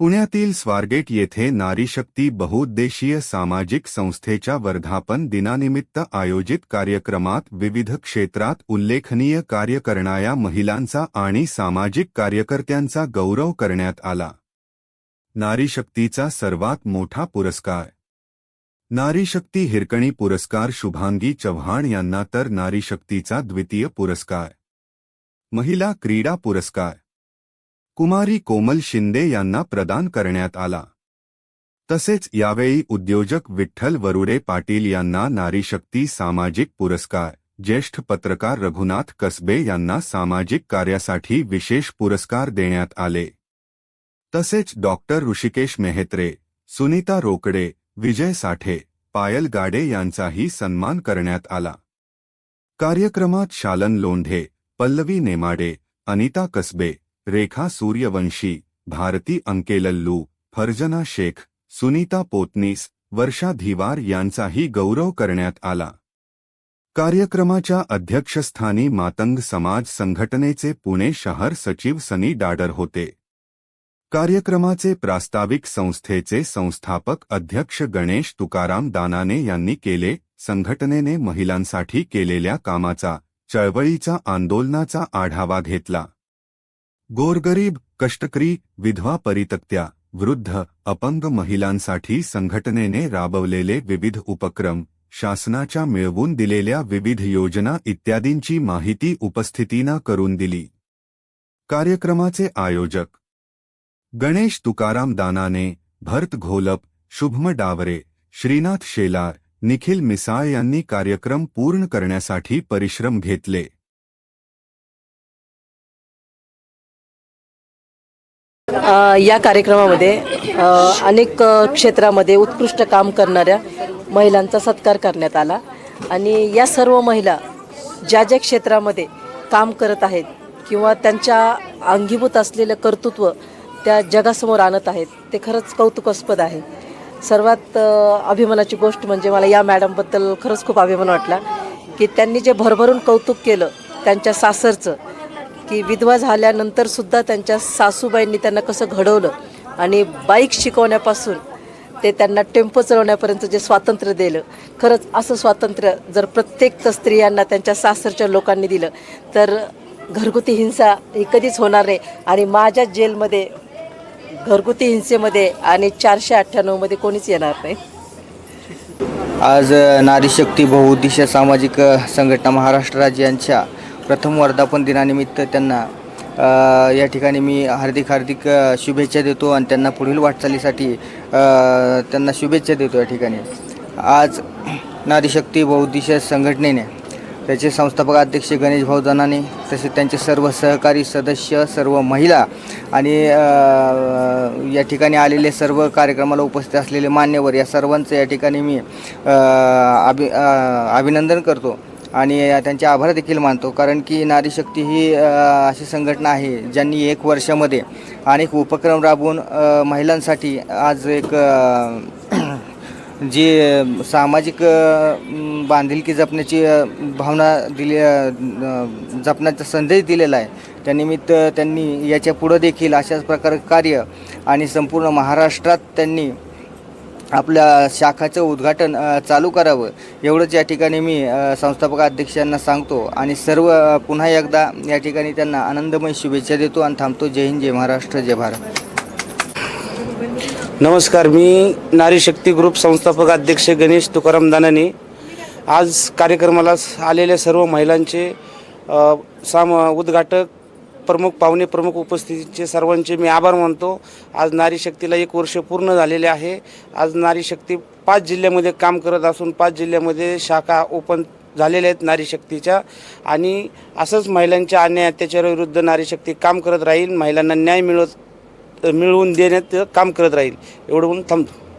पुण्यातील स्वारगेट येथे नारीशक्ती बहुउद्देशीय सामाजिक संस्थेच्या वर्धापन दिनानिमित्त आयोजित कार्यक्रमात विविध क्षेत्रात उल्लेखनीय कार्य करणाऱ्या महिलांचा आणि सामाजिक कार्यकर्त्यांचा गौरव करण्यात आला. नारीशक्तीचा सर्वात मोठा पुरस्कार. नारीशक्ती हिरकणी पुरस्कार शुभांगी चव्हाण यांना तर नारीशक्तीचा द्वितीय पुरस्कार. महिला क्रीडा पुरस्कार. कुमारी कोमल शिंदे यांना प्रदान करण्यात आला. तसेच यावेळी उद्योजक विठ्ठल वरुडे पाटील यांना नारीशक्ती सामाजिक पुरस्कार, ज्येष्ठ पत्रकार रघुनाथ कसबे यांना सामाजिक कार्यासाठी विशेष पुरस्कार देण्यात आले. तसेच डॉक्टर ऋषिकेश मेहत्रे, सुनीता रोकडे, विजय साठे, पायल गाडे यांचाही सन्मान करण्यात आला. कार्यक्रमात शालन लोंढे, पल्लवी नेमाडे, अनिता कसबे रेखा सूर्यवंशी भारती अंकेलल्लू फर्जना शेख सुनीता पोतनीस वर्षा धिवार यांचाही गौरव करण्यात आला. कार्यक्रमाच्या अध्यक्षस्थानी मातंग समाज संघटनेचे पुणे शहर सचिव सनी डाडर होते. कार्यक्रमाचे प्रास्ताविक संस्थेचे संस्थापक अध्यक्ष गणेश तुकाराम दानाने यांनी केले संघटनेने महिलांसाठी केलेल्या कामाचा चळवळीचा आंदोलनाचा आढावा घेतला. गोरगरीब कष्टकरी विधवा परितक्त्या वृद्ध अपंग महिलांसाठी संघटनेने राबवलेले विविध उपक्रम शासनाच्या मिळवून दिलेल्या विविध योजना इत्यादींची माहिती उपस्थितीनं करून दिली. कार्यक्रमाचे आयोजक. गणेश तुकाराम दानाने भरत घोलप शुभम डावरे श्रीनाथ शेलार निखिल मिसाळ यांनी कार्यक्रम पूर्ण करण्यासाठी परिश्रम घेतले. या कार्यक्रमामध्ये अनेक क्षेत्रामध्ये उत्कृष्ट काम करणाऱ्या महिलांचा सत्कार करण्यात आला. आणि या सर्व महिला ज्या ज्या क्षेत्रामध्ये काम करत आहेत किंवा त्यांच्या अंगीभूत असलेलं कर्तृत्व त्या जगासमोर आणत आहेत ते खरंच कौतुकास्पद आहे. सर्वात अभिमानाची गोष्ट म्हणजे मला या मॅडमबद्दल खरंच खूप अभिमान वाटला की त्यांनी जे भरभरून कौतुक केलं त्यांच्या सासरचं की विधवा झाल्यानंतर सुद्धा त्यांच्या सासूबाईंनी त्यांना कसं घडवलं आणि बाईक शिकवण्यापासून ते त्यांना टेम्पो चढवण्यापर्यंत जे स्वातंत्र्य दिलं. खरंच असं स्वातंत्र्य जर प्रत्येक स्त्रियांना त्यांच्या सासरच्या लोकांनी दिलं तर घरगुती हिंसा ही कधीच होणार नाही. आणि माझ्या जेलमध्ये घरगुती हिंसेमध्ये आणि चारशे अठ्ठ्याण्णवमध्ये कोणीच येणार नाही. आज नारी शक्ती बहुउद्देशीय सामाजिक संघटना महाराष्ट्र राज्यांच्या प्रथम वर्धापन दिनानिमित्त त्यांना या ठिकाणी मी हार्दिक हार्दिक शुभेच्छा देतो आणि त्यांना पुढील वाटचालीसाठी त्यांना शुभेच्छा देतो या ठिकाणी. आज नारीशक्ती बौद्धिश संघटनेने त्याचे संस्थापक अध्यक्ष गणेश भाऊ जनाने तसेच त्यांचे सर्व सहकारी सदस्य सर्व महिला आणि या ठिकाणी आलेले सर्व कार्यक्रमाला उपस्थित असलेले मान्यवर या सर्वांचं या ठिकाणी मी अभि अभिनंदन करतो. आणि त्यांचे आभार देखील मानतो. कारण की नारी शक्ती ही अशी संघटना आहे ज्यांनी एक वर्षामध्ये अनेक उपक्रम राबवून महिलांसाठी आज एक जी सामाजिक बांधिलकी जपण्याची भावना दिली जपण्याचा संदेश दिलेला आहे. त्यानिमित्त त्यांनी याच्या पुढं देखील अशाच प्रकारे कार्य आणि संपूर्ण महाराष्ट्रात त्यांनी आपल्या शाखाचं उद्घाटन चालू करावं. एवढंच या ठिकाणी मी संस्थापक अध्यक्षांना सांगतो आणि सर्व पुन्हा एकदा या ठिकाणी त्यांना आनंदमय शुभेच्छा देतो आणि थांबतो. जय हिंद जय महाराष्ट्र जय भारत. नमस्कार मी नारी शक्ती ग्रुप संस्थापक अध्यक्ष गणेश तुकाराम दानाने आज कार्यक्रमाला आलेल्या सर्व महिलांचे साम उद्घाटक प्रमुख पाहुणे प्रमुख उपस्थितीचे सर्वांचे मी आभार मानतो. आज नारी शक्तीला एक वर्ष पूर्ण झालेले आहे. आज नारी शक्ती पाच जिल्ह्यामध्ये काम करत असून पाच जिल्ह्यामध्ये शाखा ओपन झालेल्या आहेत नारी शक्तीच्या. आणि असंच महिलांच्या अन्याय अत्याचाराविरुद्ध नारी शक्ती काम करत राहील. महिलांना न्याय मिळत मिळवून देण्यात काम करत राहील. एवढं म्हणून थांबतो.